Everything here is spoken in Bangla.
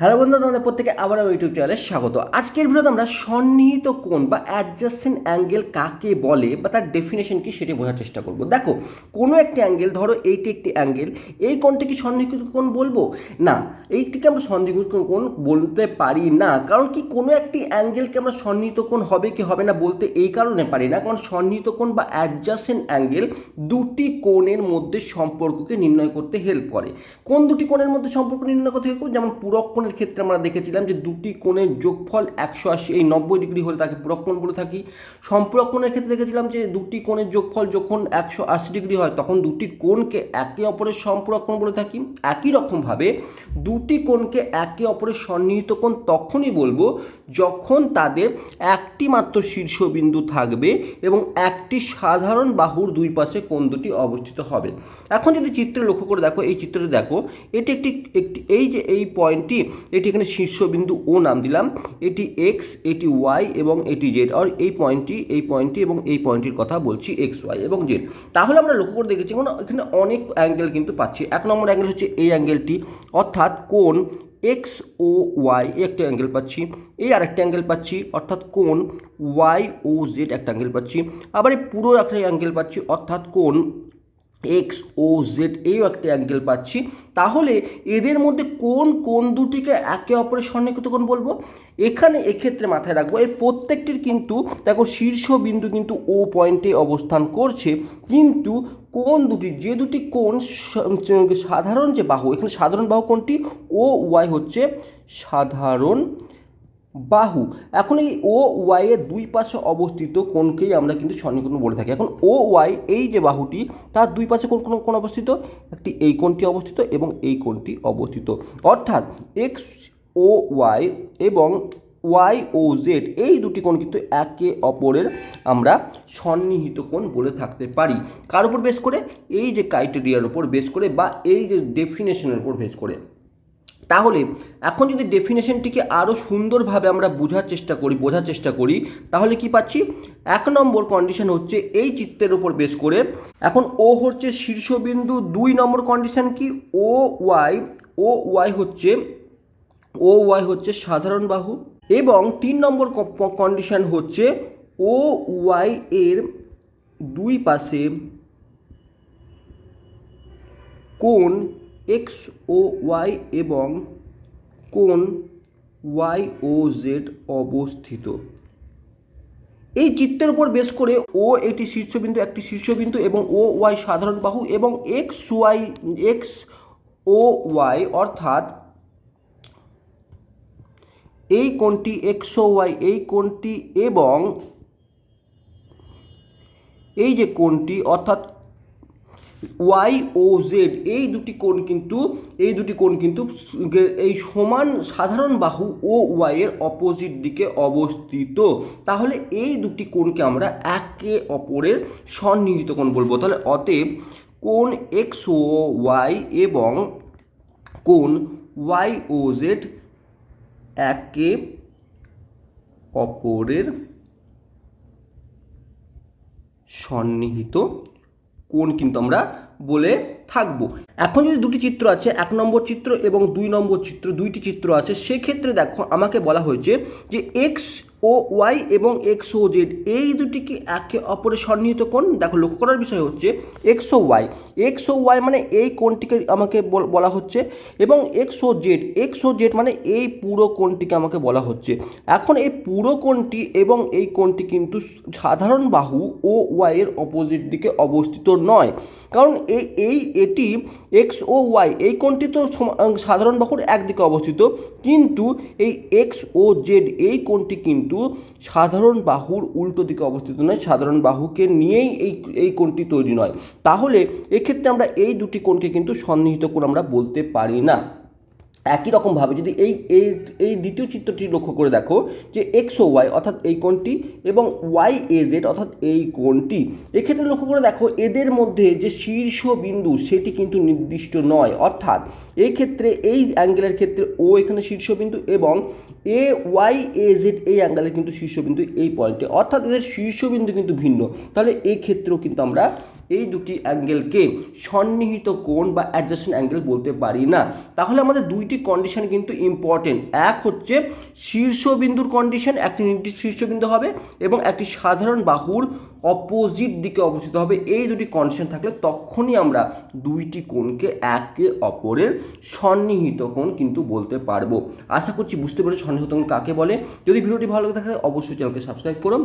হ্যালো বন্ধু তোমাদের প্রত্যেকে আবার ইউটিউব চ্যানেলে স্বাগত। আজকের ভিডিওতে আমরা সন্নিহিত কোণ বা অ্যাডজাস্টেন্ট অ্যাঙ্গেল কাকে বলে বা তার ডেফিনেশন কি সেটি বোঝার চেষ্টা করব। দেখো, কোনো একটি অ্যাঙ্গেল ধরো এইটি একটি অ্যাঙ্গেল এই কোণটি কি সন্নিহিত কোণ বলব? না, এইটিকে আমরা সন্নিহিত কোণ বলতে পারি না, কারণ কি কোনো একটি অ্যাঙ্গেলকে আমরা সন্নিহিত কোণ হবে কি হবে না বলতে এই কারণে পারি না, কারণ সন্নিহিত কোণ বা অ্যাডজাস্টেন্ট অ্যাঙ্গেল দুটি কোণের মধ্যে সম্পর্ককে নির্ণয় করতে হেল্প করে। কোন দুটি কোণের মধ্যে সম্পর্ক নির্ণয় করতে হেল্প করে? যেমন পূরক কোণের ক্ষেত্রে আমরা দেখেছিলাম যে দুটি কোণের যোগফল একশো আশি, এই নব্বই ডিগ্রি হলে তাকে পূরক কোণ বলে থাকি। সম্পূরক কোণের ক্ষেত্রে দেখেছিলাম যে দুটি কোণের যোগফল যখন একশো আশি ডিগ্রি হয়, তখন দুটি কোণকে একে অপরের সম্পূরক কোণ বলে থাকি। একই রকমভাবে দুটি কোণকে একে অপরের সন্নিহিত কোণ তখনই বলব যখন তাদের একটি মাত্র শীর্ষবিন্দু থাকবে এবং একটি সাধারণ বাহুর দুই পাশে কোন দুটি অবস্থিত হবে। এখন যদি চিত্রে লক্ষ্য করে দেখো, এই চিত্রটি দেখো, এটি একটি একটি, এই যে এই পয়েন্টটি, এটি এখানে শীর্ষবিন্দু ও নাম দিলাম, এটি এক্স এটি ওয়াই এবং এটি জেড আর এই পয়েন্টটি এই পয়েন্টটি এবং এই পয়েন্টটির কথা বলছি এক্স ওয়াই এবং জেড তাহলে আমরা লক্ষ্য করে দেখেছি কোনো এখানে অনেক অ্যাঙ্গেল কিন্তু পাচ্ছি। এক নম্বর অ্যাঙ্গেল হচ্ছে এই অ্যাঙ্গেলটি, অর্থাৎ কোণ এক্স ও ওয়াই একটা অ্যাঙ্গেল পাচ্ছি। এই আরেকটা অ্যাঙ্গেল পাচ্ছি, অর্থাৎ কোণ ওয়াই ও জেড একটা অ্যাঙ্গেল পাচ্ছি। আবার এই পুরো একটা অ্যাঙ্গেল পাচ্ছি, অর্থাৎ কোণ এক্স ও জেড এই একটা অ্যাঙ্গেল পাচ্ছি। তাহলে এদের মধ্যে কোন কোন দুটিকে একে অপরের সন্নিহিত কোণ বলব? এখানে এক্ষেত্রে মাথায় রাখব, এর প্রত্যেকটির কিন্তু, দেখো শীর্ষবিন্দু কিন্তু ও পয়েন্টে অবস্থান করছে, কিন্তু কোন দুটি, যে দুটি স- সাধারণ যে বাহু, এখানে সাধারণ বাহু কোনটি? ও ওয়াই হচ্ছে সাধারণ বাহু। এখন এই ও ওয়াই এর দুই পাশে অবস্থিত কোণকেই আমরা কিন্তু সন্নিকোণ বলে থাকি। এখন ও ওয়াই এই যে বাহুটি, তার দুই পাশে কোন কোন অবস্থিত? একটি এই কোণটি অবস্থিত এবং এই কোণটি অবস্থিত। অর্থাৎ এক্স ও ওয়াই এবং ওয়াই ও জেড এই দুটি কোণ কিন্তু একে অপরের আমরা সন্নিহিত কোণ বলে থাকতে পারি। কার উপর বেস করে? এই যে ক্রাইটেরিয়ার উপর বেস করে বা এই যে ডেফিনেশনের উপর বেস করে। তাহলে এখন যদি ডেফিনেশনটিকে আরও সুন্দরভাবে আমরা বোঝার চেষ্টা করি, বোঝার চেষ্টা করি, তাহলে কি পাচ্ছি? এক নম্বর কন্ডিশন হচ্ছে এই চিত্রের উপর বেস করে। এখন ও হচ্ছে শীর্ষবিন্দু, দুই নম্বর কন্ডিশন কি? ও ওয়াই ও ওয়াই হচ্ছে ও ওয়াই হচ্ছে সাধারণ বাহু এবং তিন নম্বর কন্ডিশন হচ্ছে ও ওয়াই এর দুই পাশে কোণ এক্স ও ওয়াই এবং কোণ ওয়াই ও জেড অবস্থিত। এই চিত্রের উপর বেস করে ও এটি শীর্ষবিন্দু, একটি শীর্ষবিন্দু এবং ও ওয়াই সাধারণ বাহু এবং এক্স ওয়াই এক্স ও ওয়াই অর্থাৎ এই কোণটি এক্স ও ওয়াই এই কোণটি এবং এই যে কোণটি অর্থাৎ ওয়াই ও জেড, এই দুটি কোণ কিন্তু, এই দুটি কোণ কিন্তু এই সমান সাধারণ বাহু ও ওয়াই এর অপোজিট দিকে অবস্থিত। তাহলে এই দুটি কোণকে আমরা একে অপরের সন্নিহিত কোণ বলব। তাহলে অতএব কোণ এক্স ও ওয়াই এবং কোণ ওয়াই ও জেড একে অপরের সন্নিহিত কোণ কিন্তু আমরা বলে থাকব। এখন যদি দুটি চিত্র আছে, এক নম্বর চিত্র এবং দুই নম্বর চিত্র, দুইটি চিত্র আছে, সেক্ষেত্রে দেখো আমাকে বলা হয়েছে যে এক্স ও ওয়াই এবং এক্স ও জেড এই দুটি কি একে অপরের সন্নিহিত কোণ। দেখো, লক্ষ্য করার বিষয় হচ্ছে এক্স ও ওয়াই এক্স ও ওয়াই মানে এই কোণটিকে আমাকে বল- হচ্ছে এবং এক্স ও জেড এক্স ও জেড মানে এই পুরো কোণটিকে আমাকে বলা হচ্ছে। এখন এই পুরো কোণটি এবং এই কোণটি কিন্তু সাধারণ বাহু ও ওয়াই এর অপোজিট দিকে অবস্থিত নয়। কারণ এই এই, এটি এক্স ও ওয়াই এই কোণটি তো সাধারণ বাহুর একদিকে অবস্থিত। কিন্তু এই এক্স ও জেড এই কোণটি কিন্তু সাধারণ বাহুর উল্টো দিকে অবস্থিত নয়, সাধারণ বাহুকে নিয়েই এই এই কোণটি তৈরি নয়। তাহলে এক্ষেত্রে আমরা এই দুটি কোণকে কিন্তু সন্নিহিত কোণ আমরা বলতে পারি না। একই রকমভাবে যদি এই এই এই দ্বিতীয় চিত্রটি লক্ষ্য করে দেখো যে এক্স ও ওয়াই অর্থাৎ এই কোণটি এবং ওয়াই এ জেড অর্থাৎ এই কোণটি, এক্ষেত্রে লক্ষ্য করে দেখো এদের মধ্যে যে শীর্ষ বিন্দু সেটি কিন্তু নির্দিষ্ট নয়। অর্থাৎ এই ক্ষেত্রে এই অ্যাঙ্গেলের ক্ষেত্রে ও এখানে শীর্ষবিন্দু এবং এ ওয়াই এ জেড এই অ্যাঙ্গেলের কিন্তু শীর্ষবিন্দু এই পয়েন্টে অর্থাৎ এদের শীর্ষবিন্দু কিন্তু ভিন্ন। তাহলে এই ক্ষেত্রেও কিন্তু আমরা এই দুটি অ্যাঙ্গেলকে সন্নিহিত কোণ বা অ্যাডজাস্টেন্ট অ্যাঙ্গেল বলতে পারি না। তাহলে আমাদের দুইটি কন্ডিশন কিন্তু ইম্পর্টেন্ট এক হচ্ছে শীর্ষবিন্দুর কন্ডিশন একটি নির্দিষ্ট শীর্ষবিন্দু হবে এবং একটি সাধারণ বাহুর অপোজিট দিকে অবস্থিত হবে। এই দুটি কন্ডিশন থাকলে তখনই আমরা দুইটি কোণকে একে অপরের সন্নিহিত কোণ কিন্তু বলতে পারব। আশা করছি বুঝতে পেরেছি সন্নিহিত কোণ কাকে বলে। যদি ভিডিওটি ভালো লাগে থাকে অবশ্যই চ্যানেলকে সাবস্ক্রাইব করুন।